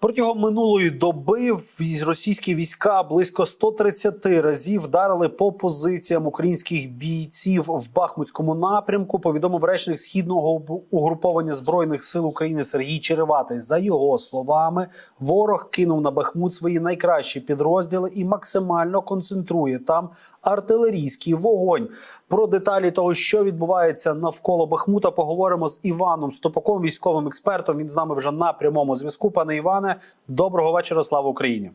Протягом минулої доби російські війська близько 130 разів вдарили по позиціям українських бійців в Бахмутському напрямку. Повідомив речник східного угруповання збройних сил України Сергій Череватий. За його словами, ворог кинув на Бахмут свої найкращі підрозділи і максимально концентрує там артилерійський вогонь. Про деталі того, що відбувається навколо Бахмута, поговоримо з Іваном Стопаком, військовим експертом. Він з нами вже на прямому зв'язку. Пане Іване, доброго вечора. Слава Україні.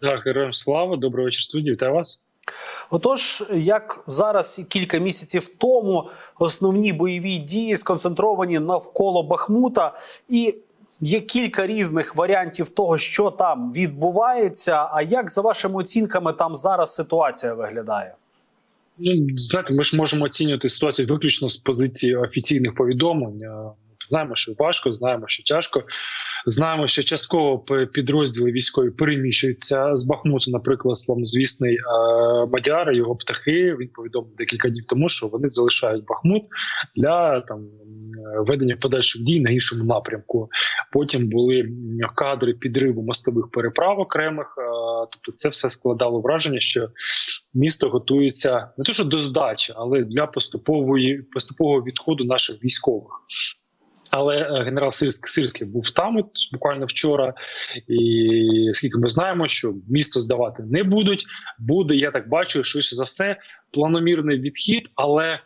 Так, героям слава, доброго вечора, студії. Вітаю вас. Отож, як зараз і кілька місяців тому основні бойові дії сконцентровані навколо Бахмута, і є кілька різних варіантів того, що там відбувається. А як за вашими оцінками там зараз ситуація виглядає? Ну, знаєте, ми ж можемо оцінювати ситуацію виключно з позиції офіційних повідомлень. Знаємо, що важко, знаємо, що тяжко. Знаємо, що частково підрозділи військові переміщуються з Бахмуту, наприклад, славнозвісний е, Мадяр, його птахи. Він повідомив декілька днів тому, що вони залишають Бахмут для там е, ведення подальших дій на іншому напрямку. Потім були кадри підриву мостових переправ окремих. е, Тобто, це все складало враження, що місто готується не то, що до здачі, але для поступової поступового відходу наших військових. Але е, генерал Сирський, Сирський був там от, буквально вчора, і скільки ми знаємо, що місто здавати не будуть. Буде, я так бачу, швидше за все, планомірний відхід, але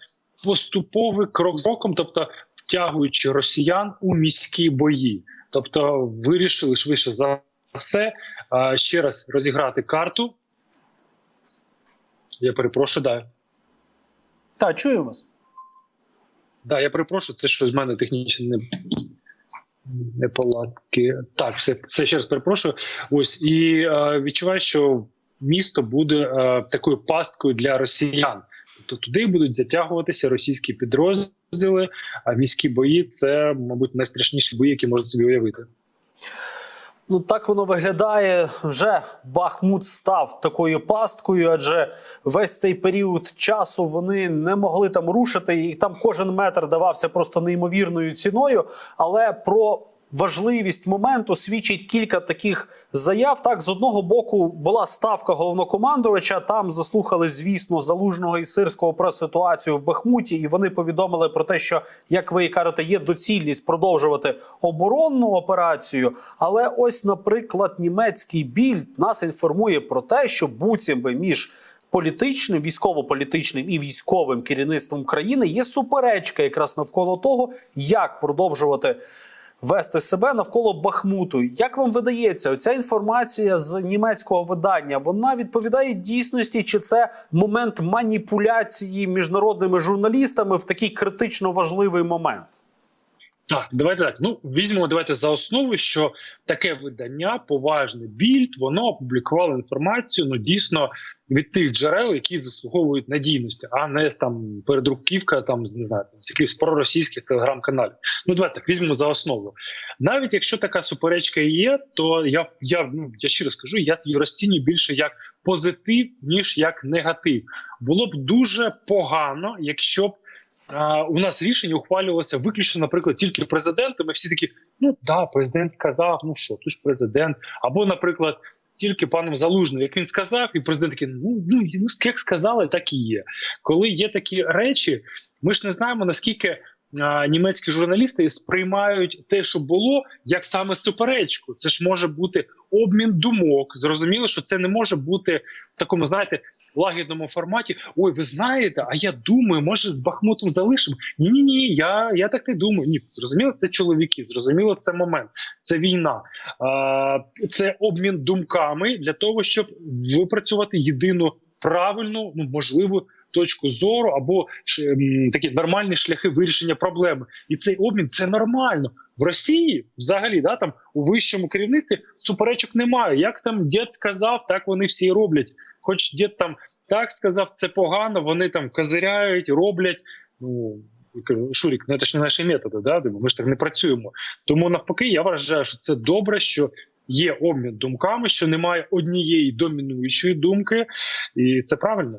поступовий крок за кроком, тобто втягуючи росіян у міські бої. Тобто, вирішили швидше за все е, ще раз розіграти карту. Я перепрошую, да. Та чую вас. Да, я перепрошую, це щось з мене технічно не. Неполадки. Так, все, все ще раз перепрошую. Ось і е, відчуваю, що місто буде е, такою пасткою для росіян. Тобто туди будуть затягуватися російські підрозділи, а міські бої це, мабуть, найстрашніші бої, які можна собі уявити. Ну так воно виглядає. Вже Бахмут став такою пасткою, адже весь цей період часу вони не могли там рушити, і там кожен метр давався просто неймовірною ціною. Але про важливість моменту свідчить кілька таких заяв. Так, з одного боку була ставка головнокомандувача. Там заслухали, звісно, залужного і сирського про ситуацію в Бахмуті, і вони повідомили про те, що як ви і кажете, є доцільність продовжувати оборонну операцію. Але ось, наприклад, німецький більд нас інформує про те, що буцімби між політичним, військово-політичним і військовим керівництвом країни є суперечка якраз навколо того, як продовжувати вести себе навколо Бахмуту. Як вам видається, оця інформація з німецького видання вона відповідає дійсності, чи це момент маніпуляції міжнародними журналістами в такий критично важливий момент? Так, давайте так. Ну візьмемо давайте за основу, що таке видання, поважне більд, воно опублікувало інформацію. Ну дійсно від тих джерел, які заслуговують надійності, а не там передруківка, там не знаю, з якихось проросійських телеграм-каналів. Ну давайте так візьмемо за основу. Навіть якщо така суперечка є, то я я ну я щиро скажу, я її розцінюю більше як позитив ніж як негатив. Було б дуже погано, якщо б. У нас рішення ухвалювалося виключно, наприклад, тільки президентом. Ми всі такі, ну да, президент сказав, ну що, ти ж президент. Або, наприклад, тільки паном Залужним, як він сказав, і президент такий, ну ну ну як сказали, так і є. Коли є такі речі, ми ж не знаємо наскільки. Німецькі журналісти сприймають те, що було, як саме суперечку. Це ж може бути обмін думок. Зрозуміло, що це не може бути в такому, знаєте, лагідному форматі. Ой, ви знаєте, а я думаю, може з Бахмутом залишимо. Ні, ні, ні, я, я так не думаю. Ні, зрозуміло, це чоловіки, зрозуміло, це момент, це війна. Це обмін думками для того, щоб випрацювати єдину правильну, ну можливу. Точку зору або такі нормальні шляхи вирішення проблеми, і цей обмін це нормально в Росії. Взагалі, да там у вищому керівництві суперечок немає. Як там дід сказав, так вони всі роблять. Хоч дід там так сказав, це погано. Вони там козиряють, роблять. Ну Шурік, ну це ж не наші методи. Да? Ми ж так не працюємо. Тому навпаки, я вважаю, що це добре, що є обмін думками, що немає однієї домінуючої думки, і це правильно.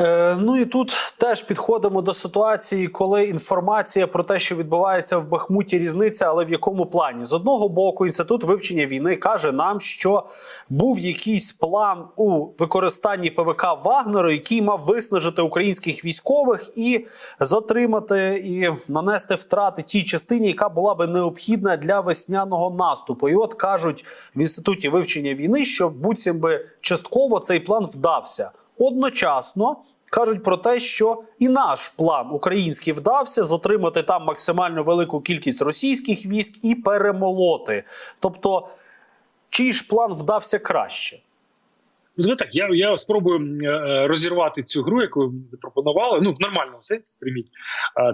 Е, ну і тут теж підходимо до ситуації, коли інформація про те, що відбувається в Бахмуті, різниця, але в якому плані з одного боку, інститут вивчення війни каже нам, що був якийсь план у використанні ПВК Вагнеру, який мав виснажити українських військових і затримати і нанести втрати тій частині, яка була би необхідна для весняного наступу. І от кажуть в інституті вивчення війни, що буцім би частково цей план вдався. Одночасно кажуть про те, що і наш план український вдався затримати там максимально велику кількість російських військ і перемолоти. Тобто, чий ж план вдався краще? Ну, так, я, я спробую е, розірвати цю гру, яку запропонували. Ну, в нормальному сенсі сприйміть.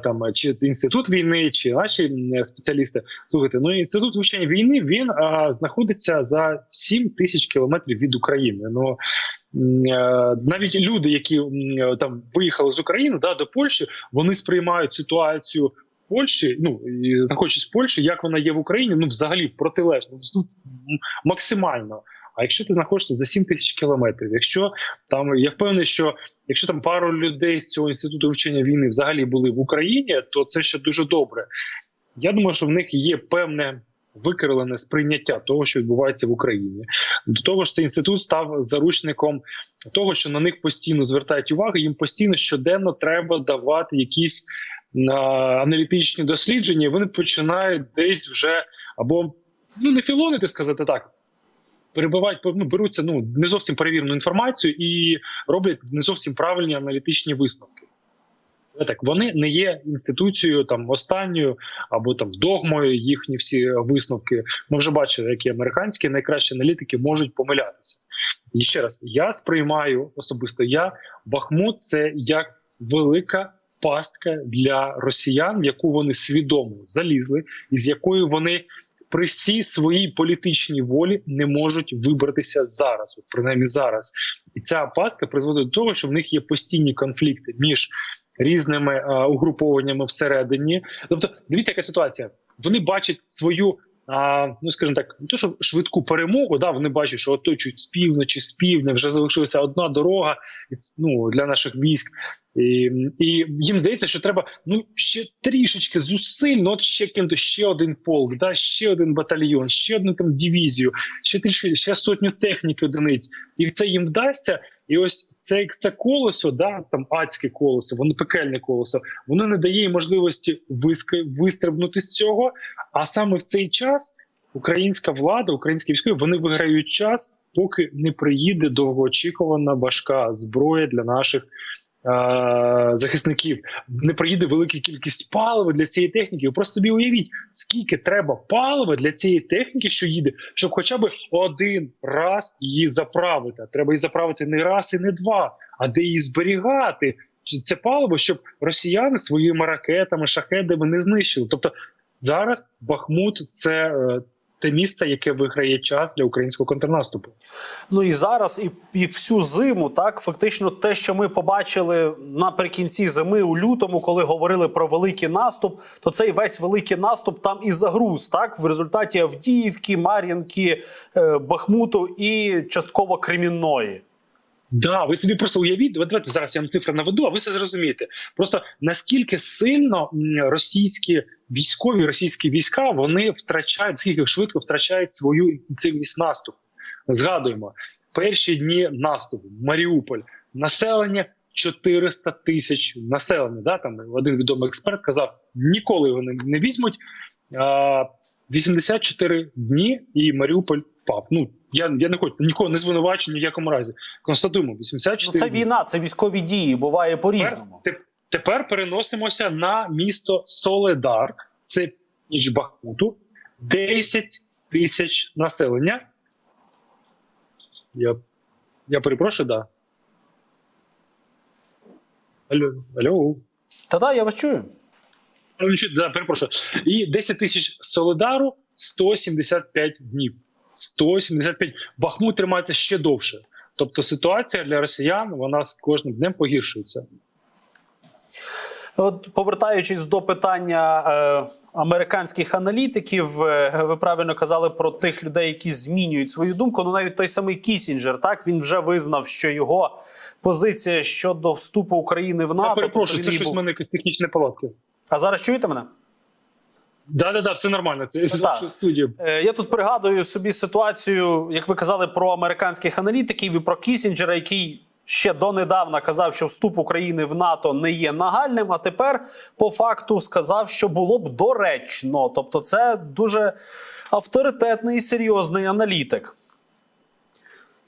Там, чи це інститут війни, чи наші спеціалісти. Слухайте, ну інститут вивчення війни він а, знаходиться за 7 тисяч кілометрів від України. Ну е, навіть люди, які там виїхали з України да, до Польщі, вони сприймають ситуацію. Польщі, ну знаходячись в Польщі, як вона є в Україні, ну взагалі протилежно, ну, максимально. А якщо ти знаходишся за 7 тисяч кілометрів, якщо там я впевнений, що якщо там пару людей з цього інституту вивчення війни взагалі були в Україні, то це ще дуже добре. Я думаю, що в них є певне викривлене сприйняття того, що відбувається в Україні. До того ж, цей інститут став заручником того, що на них постійно звертають увагу. Їм постійно щоденно треба давати якісь аналітичні дослідження. Вони починають десь вже або ну не філонити, сказати так перебувають ну, беруться ну не зовсім перевірену інформацію і роблять не зовсім правильні аналітичні висновки. Так, вони не є інституцією там останньою або там догмою їхні всі висновки. Ми вже бачили, які американські найкращі аналітики можуть помилятися. І ще раз я сприймаю особисто я Бахмут це як велика пастка для росіян, в яку вони свідомо залізли, і з якою вони при всій своїй політичній волі не можуть вибратися зараз, от принаймні зараз. І ця пастка призводить до того, що в них є постійні конфлікти між різними а, угрупованнями всередині. Тобто, дивіться, яка ситуація. Вони бачать свою. А, ну скажімо так, не то, що швидку перемогу, да, вони бачать, що оточують з півночі, з півдня, вже залишилася одна дорога ну, для наших військ. І, і їм здається, що треба ну ще трішечки зусиль, ну от ще кинути ще один фолк, да, ще один батальйон, ще одну там дивізію, ще трішки, ще сотню техніки одиниць, і це їм вдасться. І ось це, це колесо, да, там адське колесо, воно пекельне колесо, воно не дає їй можливості виски, вистрибнути з цього. А саме в цей час українська влада, українські військові, вони виграють час, поки не приїде довгоочікувана важка зброя для наших. Е, Захисників не приїде велика кількість палива для цієї техніки. Ви просто собі уявіть, скільки треба палива для цієї техніки, що їде, щоб хоча б один раз її заправити. Треба її заправити не раз і не два, а де її зберігати. Це паливо, щоб росіяни своїми ракетами, шахедами не знищили. Тобто зараз Бахмут це е, те місце, яке виграє час для українського контрнаступу. Ну і зараз, і, і всю зиму, так фактично, те, що ми побачили наприкінці зими у лютому, коли говорили про великий наступ, то цей весь великий наступ там і загруз, так в результаті Авдіївки, Мар'їнки, е, Бахмуту і частково Кремінної. Да, ви собі просто уявіть, давайте давайте зараз я вам цифри наведу, а ви все зрозумієте. Просто наскільки сильно російські військові, російські війська вони втрачають, скільки швидко втрачають свою інтенсивність наступу. Згадуємо, перші дні наступу, Маріуполь, населення 400 тисяч населення. Да, там один відомий експерт казав, ніколи його не, візьмуть. А, 84 дні і Маріуполь впав. Ну я, я не хочу нікого не звинувачую ні в якому разі. Констатуємо, Ну, 84 це війна, це військові дії. Буває по різному. Тепер, тепер переносимося на місто Соледар, це ніч Бахмуту, 10 тисяч населення. Я, я перепрошую, да. Алло, алло. Та да, я вас чую. Ну, Да, перепрошую. І 10 тисяч Соледару 175 днів. 175. Бахмут тримається ще довше. Тобто ситуація для росіян вона з кожним днем погіршується. От повертаючись до питання е, американських аналітиків. Е, Ви правильно казали про тих людей, які змінюють свою думку. Ну навіть той самий Кісінджер, так він вже визнав, що його позиція щодо вступу України в НАТО. Я перепрошую, тобто це щось був- в мене якісь технічні палатки. А зараз чуєте мене? Да, да, да, все нормально. Це з Так. вашої студії. Е, Я тут пригадую собі ситуацію, як ви казали про американських аналітиків і про Кісінджера, який ще донедавна казав, що вступ України в НАТО не є нагальним. А тепер по факту сказав, що було б доречно. Тобто, це дуже авторитетний і серйозний аналітик.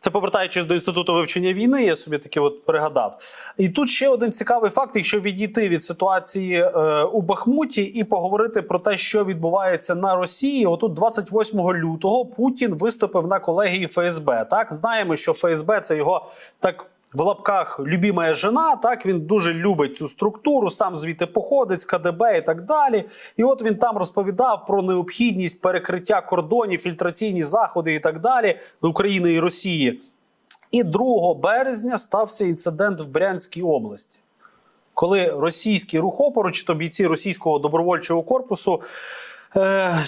Це повертаючись до інституту вивчення війни, я собі таки от пригадав. І тут ще один цікавий факт, якщо відійти від ситуації е, у Бахмуті і поговорити про те, що відбувається на Росії. Отут 28 лютого Путін виступив на колегії ФСБ. Так знаємо, що ФСБ це його так. В лапках любімая жена, так він дуже любить цю структуру, сам звідти походить з КДБ і так далі. І от він там розповідав про необхідність перекриття кордонів, фільтраційні заходи і так далі України і Росії. І 2 березня стався інцидент в Брянській області, коли російський рух опору, чи то бійці російського добровольчого корпусу,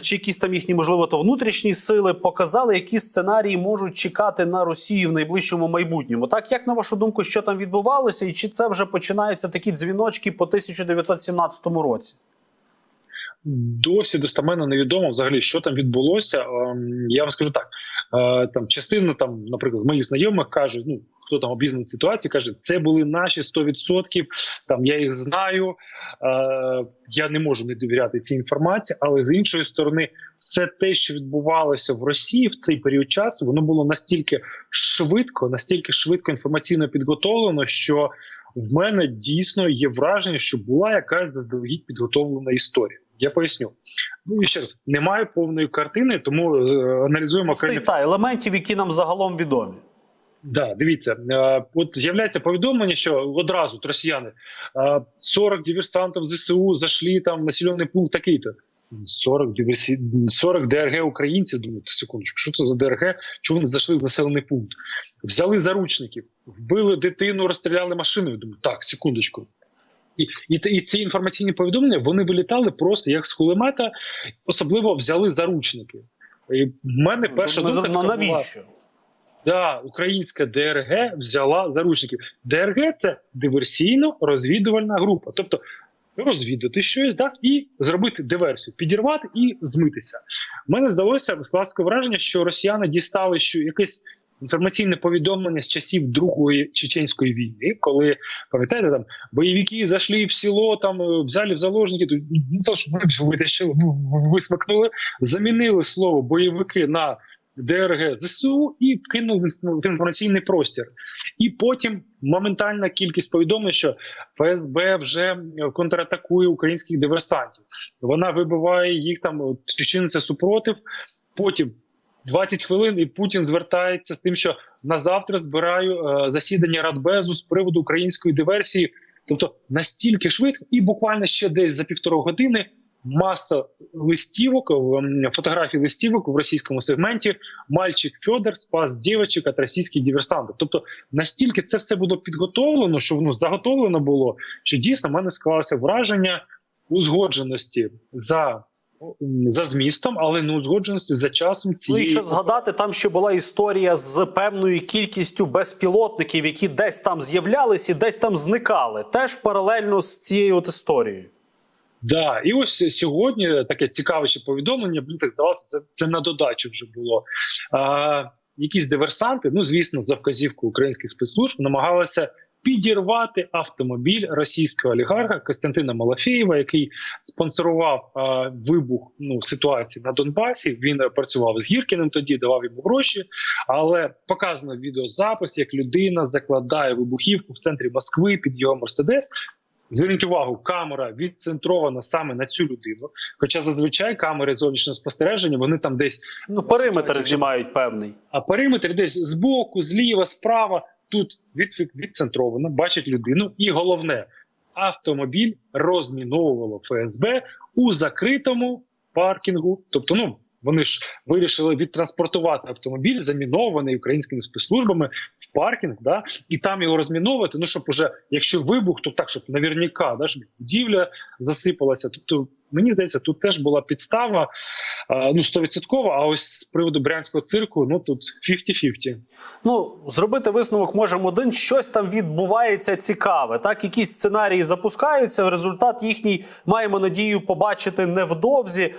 чи якісь там їхні, можливо, то внутрішні сили показали, які сценарії можуть чекати на Росію в найближчому майбутньому. Так, як на вашу думку, що там відбувалося, і чи це вже починаються такі дзвіночки по 1917 році? Досі достеменно невідомо взагалі, що там відбулося. Ем, Я вам скажу так: е, там частина, там, наприклад, моїх знайомих кажуть, ну хто там обізнаний в ситуації, каже, це були наші 100%, Там я їх знаю. Е, Я не можу не довіряти цій інформації, але з іншої сторони, все те, що відбувалося в Росії в цей період часу, воно було настільки швидко, настільки швидко інформаційно підготовлено, що в мене дійсно є враження, що була якась заздалегідь підготовлена історія. Я поясню. Ну і ще раз немає повної картини, тому е, аналізуємо окремі Та елементів, які нам загалом відомі. Да, дивіться, е, от з'являється повідомлення, що одразу от росіяни е, 40 диверсантів ЗСУ зайшли там в населений пункт такий-то. 40 диверсі... 40 ДРГ українців. Думаю, секундочку, що це за ДРГ? Чому вони зайшли в населений пункт? Взяли заручників, вбили дитину, розстріляли машиною. Думаю, так, секундочку. І, і, і ці інформаційні повідомлення вони вилітали просто як з кулемета, особливо взяли заручники. І в мене перша Ну, думка ну, була, навіщо? Да, українська ДРГ взяла заручників. ДРГ це диверсійно-розвідувальна група. Тобто розвідати щось, да, і зробити диверсію, підірвати і змитися. Мене здалося скласти враження, що росіяни дістали що якесь інформаційне повідомлення з часів Другої чеченської війни, коли пам'ятаєте, там бойовики зайшли в село, там е, взяли в заложники, що вони витащили, ну, висмикнули, замінили слово бойовики на ДРГ ЗСУ і вкинули в інформаційний простір. І потім моментальна кількість повідомлень, що ФСБ вже контратакує українських диверсантів. Вона вибиває їх там, чиниться супротив. Потім 20 хвилин, і Путін звертається з тим, що на завтра збираю е, засідання Радбезу з приводу української диверсії. Тобто настільки швидко, і буквально ще десь за півтори години маса листівок, ем, фотографій листівок в російському сегменті. Мальчик Федор спас дівчинок від російських диверсантів. Тобто настільки це все було підготовлено, що воно заготовлено було, що дійсно в мене склалося враження узгодженості за. За змістом, але не узгодженості за часом Ну і цієї що згадати, там ще була історія з певною кількістю безпілотників, які десь там з'являлися і десь там зникали. Теж паралельно з цією от історією. Да, і ось сьогодні таке цікаве ще повідомлення. Мені так здавалося, це, це на додачу вже було. А, якісь диверсанти, ну звісно, за вказівку українських спецслужб намагалися підірвати автомобіль російського олігарха Костянтина Малафєєва, який спонсорував а, вибух ну ситуації на Донбасі. Він працював з Гіркіним тоді, давав йому гроші. Але показано відеозапис, як людина закладає вибухівку в центрі Москви під його мерседес. Зверніть увагу, камера відцентрована саме на цю людину. Хоча зазвичай камери зовнішнього спостереження вони там десь Ну, периметр знімають певний. а периметр десь збоку, зліва, справа. Тут від, відцентровано, бачить людину, і головне, автомобіль розміновувало ФСБ у закритому паркінгу. Тобто, ну вони ж вирішили відтранспортувати автомобіль, замінований українськими спецслужбами в паркінг, да, і там його розміновувати. Ну щоб уже, якщо вибух, то так, щоб наверняка, да, щоб будівля засипалася. Тобто Мені здається, тут теж була підстава ну 100%, А ось з приводу брянського цирку, ну тут 50-50. Ну, зробити висновок можемо один. Щось там відбувається цікаве. Так, якісь сценарії запускаються. Результат їхній маємо надію побачити невдовзі.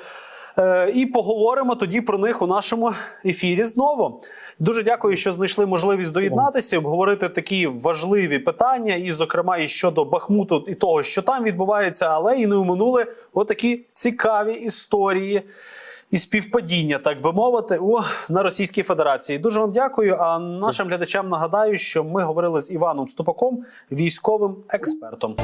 Е, і поговоримо тоді про них у нашому ефірі знову. Дуже дякую, що знайшли можливість доєднатися, обговорити такі важливі питання, і, зокрема, і щодо Бахмуту і того, що там відбувається, але і не оминули отакі цікаві історії і співпадіння, так би мовити, у на Російській Федерації. Дуже вам дякую. А нашим глядачам нагадаю, що ми говорили з Іваном Ступаком, військовим експертом.